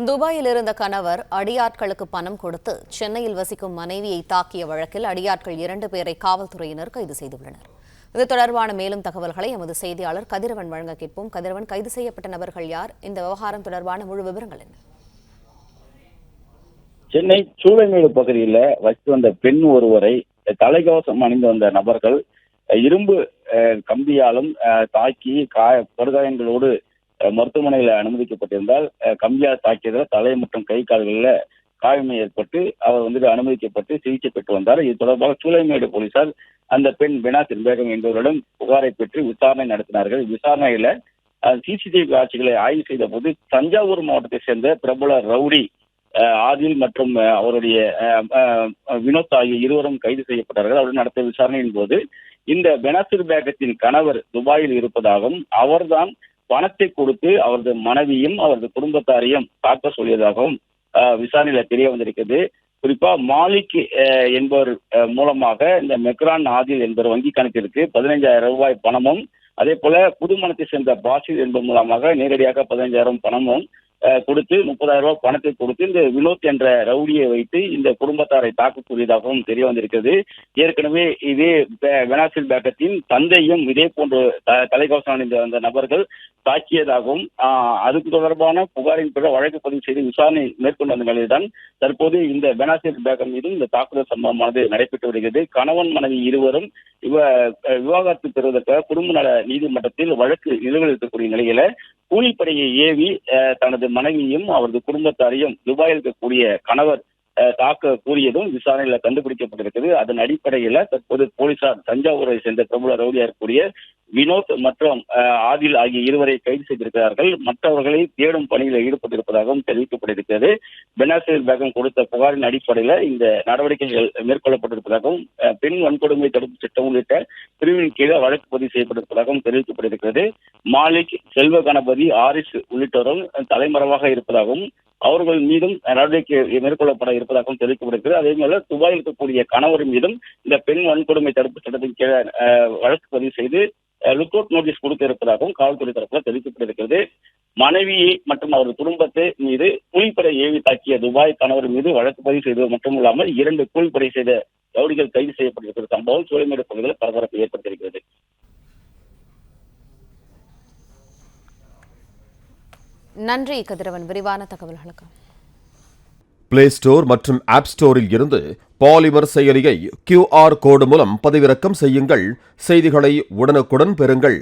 துபாயில் இருந்த கணவர் அடியாட்களுக்கு பணம் கொடுத்து சென்னையில் வசிக்கும் மனைவியை தாக்கிய வழக்கில் அடியாட்கள் இரண்டு பேரை காவல்துறையினர் கைது செய்துள்ளனர். இது தொடர்பான மேலும் தகவல்களை எமது செய்தியாளர் கதிரவன் வழங்க கேட்போம். கதிரவன் கைது செய்யப்பட்ட நபர்கள் யார்? இந்த விவகாரம் தொடர்பான முழு விவரங்கள் என்ன? சென்னை சூளைமேடு பகுதியில் வசித்து வந்த பெண் ஒருவரை தலைக்கவசம் அணிந்து வந்த நபர்கள் இரும்பு அஹ், கம்பியாலும் அஹ், தாக்கி காய படுகாயங்களோடு மருத்துவமனையில் அனுமதிக்கப்பட்டிருந்தால் அஹ், கம்பியால் தாக்கியதில் தலை மற்றும் கை கால்களில் காயமை ஏற்பட்டு அவர் வந்துட்டு அனுமதிக்கப்பட்டு சிகிச்சை பெற்று வந்தார். இது தொடர்பாக சூளைமேடு போலீசார் அந்த பெண் பெனாசின் பேகம் என்பவரிடம் புகாரை பெற்று விசாரணை நடத்தினார்கள். விசாரணையில சிசிடிவி காட்சிகளை ஆய்வு செய்த போது தஞ்சாவூர் மாவட்டத்தை சேர்ந்த பிரபல ரவுடி ஆதில் மற்றும் அவருடைய வினோத் ஆகிய இருவரும் கைது செய்யப்பட்டார்கள். அவருடன் நடத்திய விசாரணையின் போது இந்த பெனாசிர் பேகத்தின் கணவர் துபாயில் இருப்பதாகவும் அவர்தான் பணத்தை கொடுத்து அவரது மனைவியும் அவரது குடும்பத்தாரையும் தாக்க சொல்லியதாகவும் விசாரணையில தெரிய வந்திருக்கிறது குறிப்பா மாலிக் என்பவர் மூலமாக இந்த மெக்ரான் ஆதில் என்பவர் வங்கி கணக்கிற்கு பதினைஞ்சாயிரம் ரூபாய் பணமும் அதே போல புதுமணத்தை சேர்ந்த பாசில் என்பவர் மூலமாக நேரடியாக பதினைஞ்சாயிரம் பணமும் கொடுத்து முப்பதாயிரம் ரூபாய் பணத்தை கொடுத்து இந்த வினோத் என்ற ரவுடியை வைத்து இந்த குடும்பத்தாரை தாக்கக்கூடியதாகவும் தெரிய வந்திருக்கிறது. ஏற்கனவே இதே பே- பேக்கத்தின் தந்தையும் இதே போன்று தலைக்கவசம் அணிந்த அந்த நபர்கள் தாக்கியதாகவும் ஆஹ், அதுக்கு தொடர்பான புகாரின் பிற வழக்கு பதிவு செய்து விசாரணை மேற்கொண்ட வந்த நிலையில்தான் தற்போது இந்த பெனாசிர் பேக்கம் மீதும் இந்த தாக்குதல் சம்பவமானது நடைபெற்று வருகிறது. கணவன் மனைவி இருவரும் இவ விவாகரத்து பெறுவதற்காக குடும்ப நல நீதிமன்றத்தில் வழக்கு நிலுவையில் இருக்கக்கூடிய நிலையில கூலிப்படையை ஏவி தனது மனைவியும் அவரது குடும்பத்தாரையும் துபாயில் இருக்கக்கூடிய கணவர் அஹ், தாக்க கூறியதும் விசாரணையில கண்டுபிடிக்கப்பட்டிருக்கிறது அதன் அடிப்படையில தற்போது போலீசார் தஞ்சாவூரை சேர்ந்த பிரபல ரவுடியா இருக்கக்கூடிய வினோத் மற்றும் ஆதில் ஆகிய இருவரை கைது செய்திருக்கிறார்கள். மற்றவர்களை தேடும் பணியில் ஈடுபட்டிருப்பதாகவும் தெரிவிக்கப்பட்டிருக்கிறது. பெனாசிர் பேகம் கொடுத்த புகாரின் அடிப்படையில இந்த நடவடிக்கைகள் மேற்கொள்ளப்பட்டிருப்பதாகவும் அஹ், பெண் வன்கொடுமை தடுப்பு சட்டம் உள்ளிட்ட பிரிவின் கீழே வழக்கு பதிவு செய்யப்பட்டிருப்பதாகவும் தெரிவிக்கப்பட்டிருக்கிறது. மாலிக் செல்வ கணபதி ஆரிஸ் உள்ளிட்டோரும் தலைமறைவாக இருப்பதாகவும் அவர்கள் மீதும் நடவடிக்கை மேற்கொள்ளப்பட இருப்பதாகவும் தெரிவிக்கப்படுகிறது அதே போல துபாயில் இருக்கக்கூடிய கணவர் மீதும் இந்த பெண் வன்கொடுமை தடுப்பு சட்டத்தின் கீழே வழக்கு பதிவு செய்து லுக் அவுட் நோட்டீஸ் கொடுக்க இருப்பதாகவும் காவல்துறை தரப்பில் தெரிவிக்கப்பட்டிருக்கிறது. மனைவியை மற்றும் அவரது குடும்பத்தை மீது கூலிப்படை ஏவி தாக்கிய துபாய் கணவர் மீது வழக்கு பதிவு செய்தது மட்டுமில்லாமல் இரண்டு கூலிப்படை செய்த ரவுடிகள் கைது செய்யப்பட்டிருக்கிற சம்பவம் சூளைமேடு பகுதியில் பரபரப்பை ஏற்படுத்தியிருக்கிறது நன்றி கதிரவன். விரிவான தகவல்களுக்கு. பிளே ஸ்டோர் மற்றும் ஆப் ஸ்டோரில் இருந்து பாலிமர் செயலியை கியூஆர் கோடு மூலம் பதிவிறக்கம் செய்யுங்கள். செய்திகளை உடனுக்குடன் பெறுங்கள்.